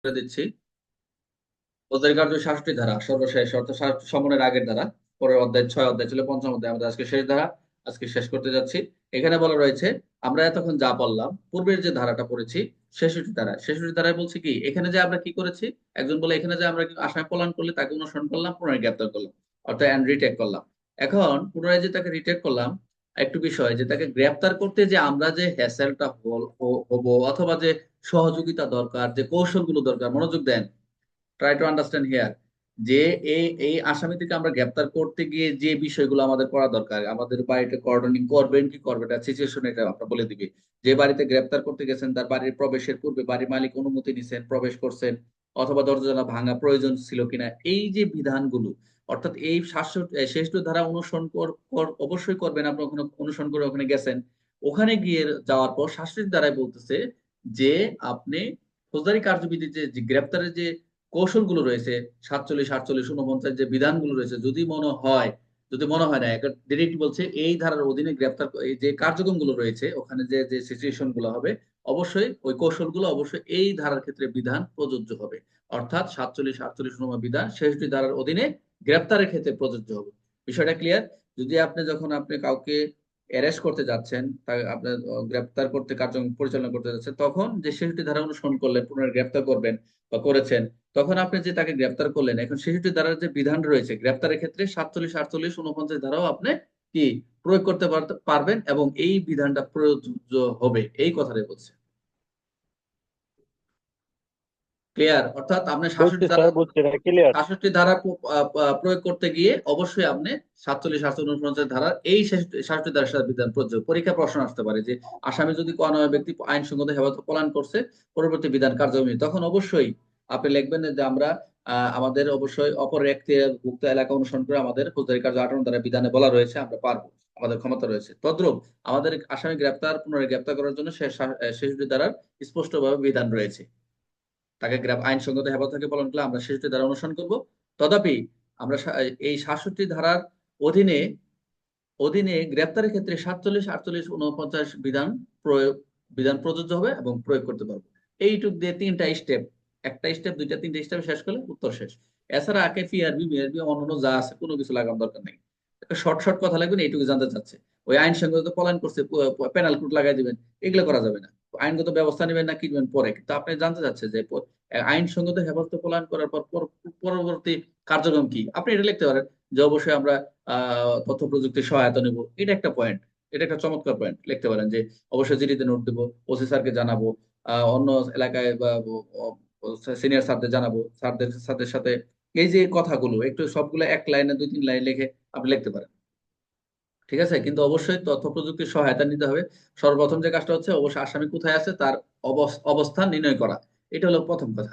করে দিচ্ছি। ফৌজদারি কার্য ধারা, সর্বশেষ অর্থাৎ সমনের আগের ধারা, পরের অধ্যায়, ছয় অধ্যায় ছিল পঞ্চম অধ্যায়। আমাদের আজকে শেষ ধারা, আজকে শেষ করতে যাচ্ছি। এখানে বলা রয়েছে, আমরা এতক্ষণ যা পড়লাম পূর্বের যে ধারাটা পড়েছি, ছেষট্টি ধারা। ছেষট্টি ধারায় বলছে কি, এখানে যে আমরা কি করেছি, একজন বলে, এখানে যে আমরা আসামি পলায়ন করলে তাকে অনুসরণ করলাম, পুনরায় গ্রেপ্তার করলাম, অর্থাৎ রিটেক করলাম। এখন পুনরায় যে তাকে রিটেক করলাম, একটু বিষয়, যে তাকে গ্রেপ্তার করতে যে আমরা যে হ্যাসেলটা হব, অথবা যে সহযোগিতা দরকার, যে কৌশলগুলো দরকার, মনোযোগ দেন। ট্রাই টু আন্ডারস্ট্যান্ড হিয়ার যে এই এই থেকে আমরা গ্রেপ্তার করতে গিয়ে যে বিষয়গুলো আমাদের করা দরকার, আমাদের বাড়িতে কর্ডনিং করবেন, কি করবে এটা সিচুয়েশন এটা আমরা বলে দিবি। যে বাড়িতে গ্রেপ্তার করতে গেছেন, তার বাড়ির প্রবেশের পূর্বে বাড়ির মালিক অনুমতি নিছেন, প্রবেশ করছেন, অথবা দরজা ভাঙা প্রয়োজন ছিল কিনা, এই যে বিধানগুলো, অর্থাৎ এই শ্রেষ্ঠ ধারা অনুসরণ অবশ্যই করবেন, আপনি ওখানে অনুসরণ করে ওখানে গেছেন, ওখানে গিয়ে যাওয়ার পর শাস্ত্রের দ্বারাই বলতেছে যে আপনি ফৌজদারি কার্যবিধির যে গ্রেপ্তারের যে কৌশলগুলো রয়েছে, সাতচল্লিশ, আটচল্লিশ উনপঞ্চাশ যে বিধানগুলো রয়েছে, যদি মনে হয়, যদি মনে হয় না ডিরেক্ট বলছে, এই ধারার অধীনে গ্রেপ্তার যে কার্যক্রমগুলো রয়েছে, ওখানে যে যে সিচুয়েশনগুলো হবে, অবশ্যই ওই কৌশলগুলো অবশ্যই এই ধারার ক্ষেত্রে বিধান প্রযোজ্য হবে। অর্থাৎ সাতচল্লিশ, আটচল্লিশ নম্বর বিধান শেষটি ধারার অধীনে গ্রেপ্তারের ক্ষেত্রে প্রযোজ্য হবে। বিষয়টা ক্লিয়ার যদি আপনি, যখন আপনি কাউকে অ্যারেস্ট করতে যাচ্ছেন আপনার গ্রেপ্তার করতে কার্যক্রম পরিচালনা করতে যাচ্ছেন, তখন যে শিশুটি ধারা অনুসরণ করলেন পুনরায় গ্রেপ্তার করবেন বা করেছেন, তখন আপনি যে তাকে গ্রেপ্তার করলেন, এখন শিশুটি ধারার যে বিধান রয়েছে, গ্রেপ্তারের ক্ষেত্রে সাতচল্লিশ, আটচল্লিশ উনপঞ্চাশ ধারাও আপনি কি প্রয়োগ করতে পারবেন এবং এই বিধানটা প্রযোজ্য হবে, এই কথাটাই বলছে। ক্লিয়ার অর্থাৎ আপনি সাতষট্টি ধারা ধারা প্রয়োগ করতে গিয়ে অবশ্যই আপনি সাতচল্লিশ সাতচল্লিশ উনপঞ্চাশ ধারার এই সাতষট্টি ধারার সাথে বিধান প্রযোজ্য। পরীক্ষা প্রশ্ন আসতে পারে যে আসামি যদি কোন ব্যক্তি আইনসঙ্গত হেফাজত পলায়ন করছে পরবর্তী বিধান কার্যক্রমী তখন অবশ্যই আপনি লিখবেন যে আমরা আমাদের অবশ্যই অপর একটি ভুক্ত এলাকা অনুসরণ করে আমাদের ফৌজদারি কার্য আটন দ্বারা বিধানে বলা রয়েছে আমরা পারব আমাদের ক্ষমতা রয়েছে। তদ্রুপ আমাদের আসামি গ্রেপ্তার পুনরায় গ্রেপ্তার করার জন্য শেষটি দ্বারার স্পষ্টভাবে বিধান রয়েছে। তাকে গ্রাম আইনসঙ্গত হেফাজতকে পালন করলে আমরা শেষটি ধারা অনুসরণ করব। তথাপি আমরা এই সাতষট্টি ধারার অধীনে অধীনে গ্রেপ্তারের ক্ষেত্রে সাতচল্লিশ, আটচল্লিশ উনপঞ্চাশ বিধান প্রয়োগ বিধান প্রযোজ্য হবে এবং প্রয়োগ করতে পারব। এইটুক দিয়ে তিনটা স্টেপ একটা স্টেপ দুইটা, তিনটা স্টেপ শেষ করলে উত্তর শেষ। এছাড়া আকে পিআরবি মিআরবি অন্যান্য যা আছে কোনো কিছু লাগানো দরকার নেই। শর্ট শর্ট কথা লাগবে এইটুকু জানতে চাচ্ছে। ওই আইন সঙ্গত পলায়ন করছে পেনাল কোড লাগাই দিবেন, এগুলো করা যাবে না। আইনগত ব্যবস্থা নেবেন না, কি দিবেন পরে। কিন্তু আপনি জানতে চাচ্ছে যে আইন সঙ্গত হেফাজত পলায়ন করার পর পরবর্তী কার্যক্রম কি? আপনি এটা লিখতে পারেন যে অবশ্যই আমরা তথ্য প্রযুক্তির সহায়তা নেব। এটা একটা পয়েন্ট এটা একটা চমৎকার পয়েন্ট লিখতে পারেন যে অবশ্যই জিডিতে নোট দেবো, ওসি স্যারকে জানাব অন্য এলাকায় বা সিনিয়র স্যারদের জানাব। স্যারদের সাথে সাথে এই যে কথাগুলো, একটু সবগুলো এক লাইনে, দুই তিন লাইন লিখে আপনি লিখতে পারেন। ঠিক আছে? কিন্তু অবশ্যই তথ্য প্রযুক্তির সহায়তা নিতে হবে। সর্বপ্রথম যে কাজটা হচ্ছে, অবশ্যই আসামি কোথায় আছে, তার অবস্থান নির্ণয় করা। এটা হলো প্রথম কথা।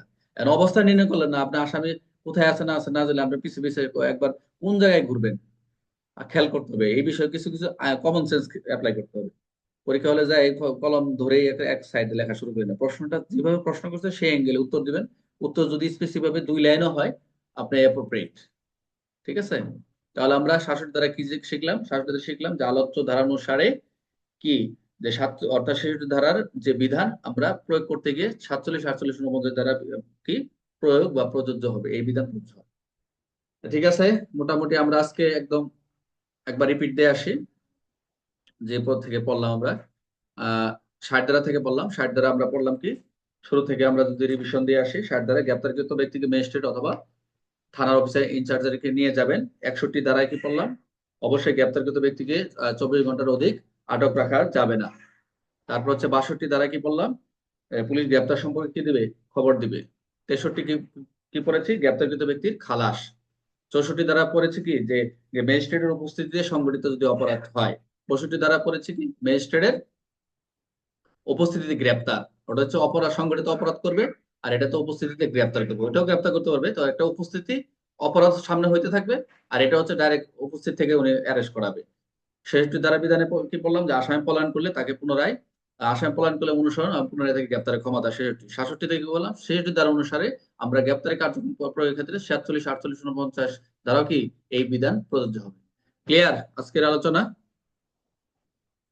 অবস্থান নির্ণয় করলেন না আপনি আসামি কোথায় আছে, না আছে, না জানলে আপনি পিছিয়ে পিছিয়ে একবার কোন জায়গায় ঘুরবেন? খেয়াল করতে হবে, এই বিষয়ে কিছু কিছু কমন সেন্স অ্যাপ্লাই করতে হবে। পরীক্ষা হলে যায় কলম ধরেই এক সাইডে লেখা শুরু করি না প্রশ্নটা যেভাবে প্রশ্ন করছে, সেই অ্যাঙ্গেলে উত্তর দিবেন। উত্তর যদি স্পেসিফিক ভাবে দুই লাইনও হয়, আপনি অ্যাপ্রোপ্রিয়েট ঠিক আছে? তাহলে আমরা শাসক দ্বারা কি শিখলাম? শাসক দ্বারা শিখলাম যে আলোচ্য ধারানুসারে কি? যে সাত অর্থাৎ ছেষট্টি ধারার যে বিধান, আমরা প্রয়োগ করতে গিয়ে সাতচল্লিশ, আটচল্লিশ নম্বর দ্বারা কি প্রয়োগ বা প্রযোজ্য হবে। এই বিধান ঠিক আছে? মোটামুটি আমরা আজকে একদম একবার রিপিট দিয়ে আসি। যে পদ থেকে পড়লাম আমরা, আহ, ষাট দ্বারা থেকে পড়লাম। ষাট দ্বারা আমরা পড়লাম কি? শুরু থেকে আমরা যদি রিভিশন দিয়ে আসি, ষাট দ্বারা গ্রেপ্তারকৃত ব্যক্তিকে ম্যাজিস্ট্রেট অথবা থানার অফিসার ইনচার্জারকে নিয়ে যাবেন। একষট্টি দ্বারায় কি পড়লাম? অবশ্যই গ্রেপ্তারকৃত ব্যক্তিকে চব্বিশ ঘণ্টার অধিক আটক রাখা যাবে না। তারপর হচ্ছে বাষট্টি দ্বারা কি পড়লাম? পুলিশ গ্রেপ্তার সম্পর্কে কি দিবে? খবর দিবে। তেষট্টি কি কি পড়েছি? গ্রেপ্তারকৃত ব্যক্তির খালাস। চৌষট্টি দ্বারা পড়েছে কি? যে ম্যাজিস্ট্রেটের উপস্থিতিতে সংগঠিত যদি অপরাধ হয়, পঁয়ষট্টি দ্বারা পড়েছে কি? ম্যাজিস্ট্রেটের উপস্থিতিতে গ্রেপ্তার। ওটা হচ্ছে অপরাধ সংগঠিত অপরাধ করবে। আর এটা তো উপস্থিতিতে গ্রেপ্তার করবে। ওটাও গ্রেপ্তার করতে পারবে, তো একটা উপস্থিতি অপরাধ সামনে হইতে থাকবে, আর এটা হচ্ছে ডাইরেক্ট উপস্থিত থেকে উনি অ্যারেস্ট করাবে। শেষটি দ্বারা বিধানে কি বললাম যে আসামি পলায়ন করলে তাকে পুনরায়, আসামি পলায়ন করলে অনুসরণ পুনরায় তাকে গ্রেপ্তারের ক্ষমতা ছেষট্টি সাতষট্টি থেকে বললাম? ছেষট্টি দ্বারা অনুসারে আমরা গ্রেপ্তারের কার্যক্রম প্রয়োগের ক্ষেত্রে সাতচল্লিশ, আটচল্লিশ, উনপঞ্চাশ দ্বারাও কি এই বিধান প্রযোজ্য হবে। ক্লিয়ার আজকের আলোচনা?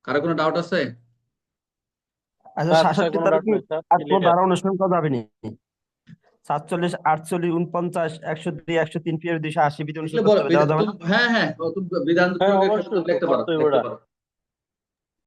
কারও কোনো ডাউট আছে? আচ্ছা সাতষট্টি তারিখ কি আর কোনো ধারা অনুসরণ করা যাবে নি সাতচল্লিশ আটচল্লিশ উনপঞ্চাশ একশো দুই একশো তিন পিএর দুইশো আশি বিধি অনুসরণ করতে হবে, দেওয়া যাবে না। হ্যাঁ হ্যাঁ তুমি বিধান হ্যাঁ, অবশ্যই, লিখতে পারো লিখতে পারো।